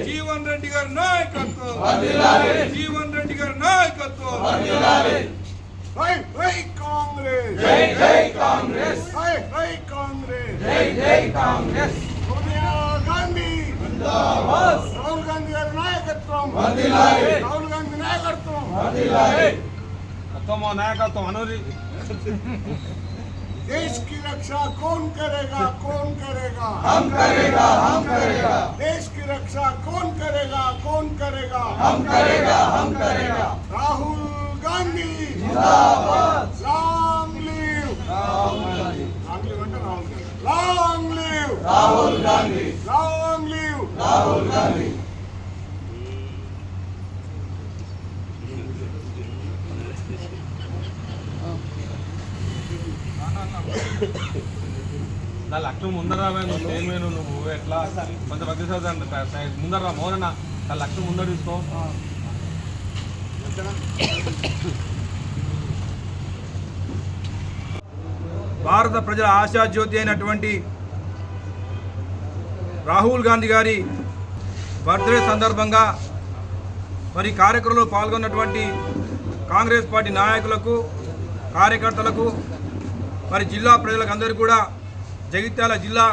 జీవన్ రెడ్డి గారి నాయకత్వం. జీవన్ రెడ్డి గారి నాయకత్వం. జై జై కాంగ్రెస్. జై జై కాంగ్రెస్. జై జై కాంగ్రెస్. జై జై కాంగ్రెస్. సోనియా గాంధీ. జిందాబాద్. రాహుల్ గాంధీ గారి నాయకత్వం. వర్ధిల్లాలి. రాహుల్ గాంధీ నాయకత్వం. వర్ధిల్లాలి. మొత్తం నాయకత్వం అనురి. देश की रक्षा कौन करेगा कौन करेगा? हम करेगा हम करेगा। देश की रक्षा कौन करेगा कौन करेगा? हम करेगा हम करेगा। राहुल गांधी। जिंदाबाद। Long live. Rahul Gandhi. Long live Rahul Gandhi? Long live. Rahul Gandhi. నా లక్ష ముందర నువ్వు స్టేజ్ నువ్వు ఎట్లా? కొంచెం భక్తి ముందర రా మోనన్న నా లక్ష ముందర తీసుకో. భారత ప్రజల ఆశాజ్యోతి అయినటువంటి రాహుల్ గాంధీ గారి బర్త్డే సందర్భంగా మరి కార్యక్రమంలో పాల్గొన్నటువంటి కాంగ్రెస్ పార్టీ నాయకులకు కార్యకర్తలకు మరి జిల్లా ప్రజలకు కూడా జగిత్యాల జిల్లా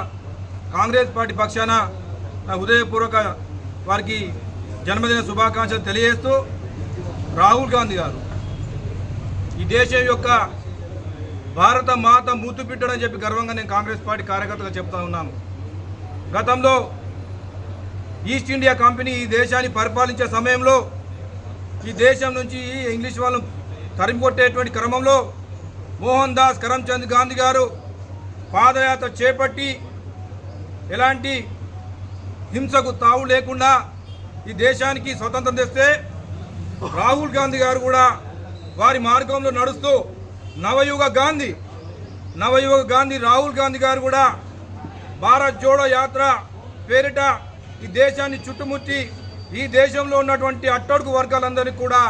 కాంగ్రెస్ పార్టీ పక్షాన హృదయపూర్వక వారికి జన్మదిన శుభాకాంక్షలు తెలియజేస్తూ రాహుల్ గాంధీ గారు ఈ దేశం యొక్క భారత మాత మూతుపిట్టడని చెప్పి గర్వంగా నేను కాంగ్రెస్ పార్టీ కార్యకర్తగా చెప్తా ఉన్నాను. గతంలో ఈస్ట్ ఇండియా కంపెనీ ఈ దేశాన్ని పరిపాలించే సమయంలో ఈ దేశం నుంచి ఇంగ్లీష్ వాళ్ళు తరిమి కొట్టేటువంటి క్రమంలో మోహన్ దాస్ కరమ్చంద్ గాంధీ గారు పాదయాత్ర చేపట్టి ఎలాంటి హింసకు తావు లేకుండా ఈ దేశానికి స్వతంత్రం తెస్తే రాహుల్ గాంధీ గారు కూడా వారి మార్గంలో నడుస్తూ నవయుగ గాంధీ నవయుగ గాంధీ రాహుల్ గాంధీ గారు కూడా భారత్ జోడో యాత్ర పేరిట ఈ దేశాన్ని చుట్టుముట్టి ఈ దేశంలో ఉన్నటువంటి అట్టడుగు వర్గాలందరినీ కూడా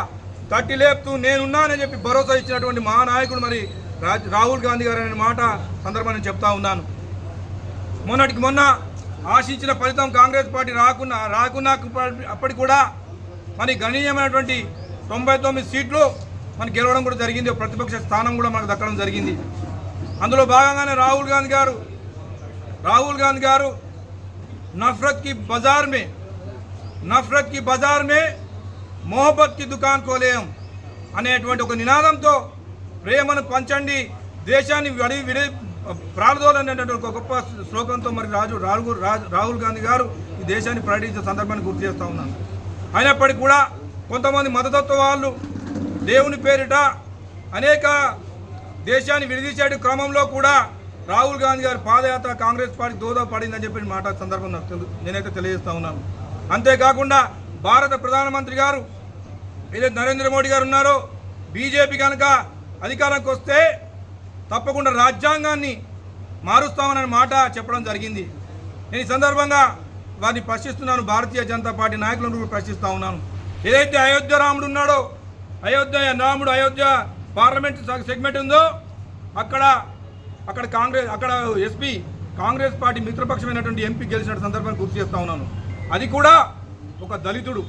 తట్టి లేపుతూ నేనున్నానని చెప్పి భరోసా ఇచ్చినటువంటి మహానాయకుడు మరి రాజ్ రాహుల్ గాంధీ గారు అనే మాట సందర్భాన్ని చెప్తా ఉన్నాను. మొన్నటికి మొన్న ఆశించిన ఫలితం కాంగ్రెస్ పార్టీ రాకున్నా రాకున్నా అప్పటికి కూడా మరి గణనీయమైనటువంటి తొంభై తొమ్మిది సీట్లు మనకి గెలవడం కూడా జరిగింది. ప్రతిపక్ష స్థానం కూడా మనకు దక్కడం జరిగింది. అందులో భాగంగానే రాహుల్ గాంధీ గారు రాహుల్ గాంధీ గారు నఫరత్కి బజార్ మే నఫరత్కి బజార్ మే మొహబత్కి దుకాన్ కోలేం అనేటువంటి ఒక నినాదంతో ప్రేమను పంచండి. దేశాన్ని విడి విడి ప్రాణదోలనేటువంటి ఒక గొప్ప శ్లోకంతో మరి రాజు రాహుల్ రాజు రాహుల్ గాంధీ గారు ఈ దేశాన్ని ప్రకటించిన సందర్భాన్ని గుర్తు చేస్తూ ఉన్నాను. అయినప్పటికీ కూడా కొంతమంది మతతత్వ వాళ్ళు దేవుని పేరిట అనేక దేశాన్ని విడదీసే క్రమంలో కూడా రాహుల్ గాంధీ గారి పాదయాత్ర కాంగ్రెస్ పార్టీ దోదపడిందని చెప్పి మాట సందర్భం నేనైతే తెలియజేస్తూ ఉన్నాను. అంతేకాకుండా భారత ప్రధానమంత్రి గారు ఏదైతే నరేంద్ర మోడీ గారు ఉన్నారో బీజేపీ కనుక అధికారంకి వస్తే తప్పకుండా రాజ్యాంగాన్ని మారుస్తామనే మాట చెప్పడం జరిగింది. నేను ఈ సందర్భంగా వారిని ప్రశ్నిస్తున్నాను. భారతీయ జనతా పార్టీ నాయకులను కూడా ప్రశ్నిస్తూ ఉన్నాను. ఏదైతే అయోధ్య రాముడు ఉన్నాడో అయోధ్య రాముడు అయోధ్య పార్లమెంట్ సెగ్మెంట్ ఉందో అక్కడ అక్కడ కాంగ్రెస్ అక్కడ ఎస్పీ కాంగ్రెస్ పార్టీ మిత్రపక్షమైనటువంటి ఎంపీ గెలిచిన సందర్భాన్ని గుర్తు చేస్తూ ఉన్నాను. అది కూడా ఒక దళితుడు.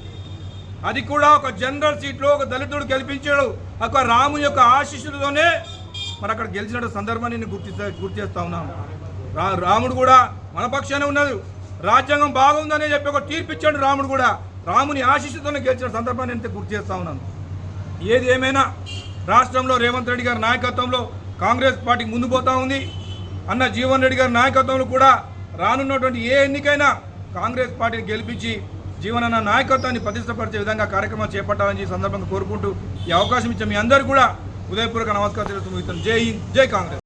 అది కూడా ఒక జనరల్ సీట్లో ఒక దళితుడు గెలిపించాడు. ఒక రాముని యొక్క ఆశీస్సులతోనే మరి అక్కడ గెలిచిన సందర్భాన్ని నేను గుర్తు గుర్తు చేస్తా ఉన్నాను. రా రాముడు కూడా మన పక్షానే ఉన్నది. రాజ్యాంగం బాగుందనే చెప్పి ఒక తీర్పు ఇచ్చాడు రాముడు కూడా. రాముని ఆశీస్సుతోనే గెలిచిన సందర్భాన్ని నేను గుర్తు చేస్తా ఉన్నాను. ఏది ఏమైనా రాష్ట్రంలో రేవంత్ రెడ్డి గారి నాయకత్వంలో కాంగ్రెస్ పార్టీ ముందు పోతా ఉంది. అన్న జీవన్ రెడ్డి గారి నాయకత్వంలో కూడా రానున్నటువంటి ఏ ఎన్నికైనా కాంగ్రెస్ పార్టీని గెలిపించి జీవనన్న నాయకత్వాన్ని ప్రతిష్టపరిచే విధంగా కార్యక్రమాలు చేపట్టాలని ఈ సందర్భంగా కోరుకుంటూ ఈ అవకాశం ఇచ్చే మీ అందరూ కూడా ఉదయపూర్వక నమస్కారం తెలుస్తూ జై హింద్ జై కాంగ్రెస్.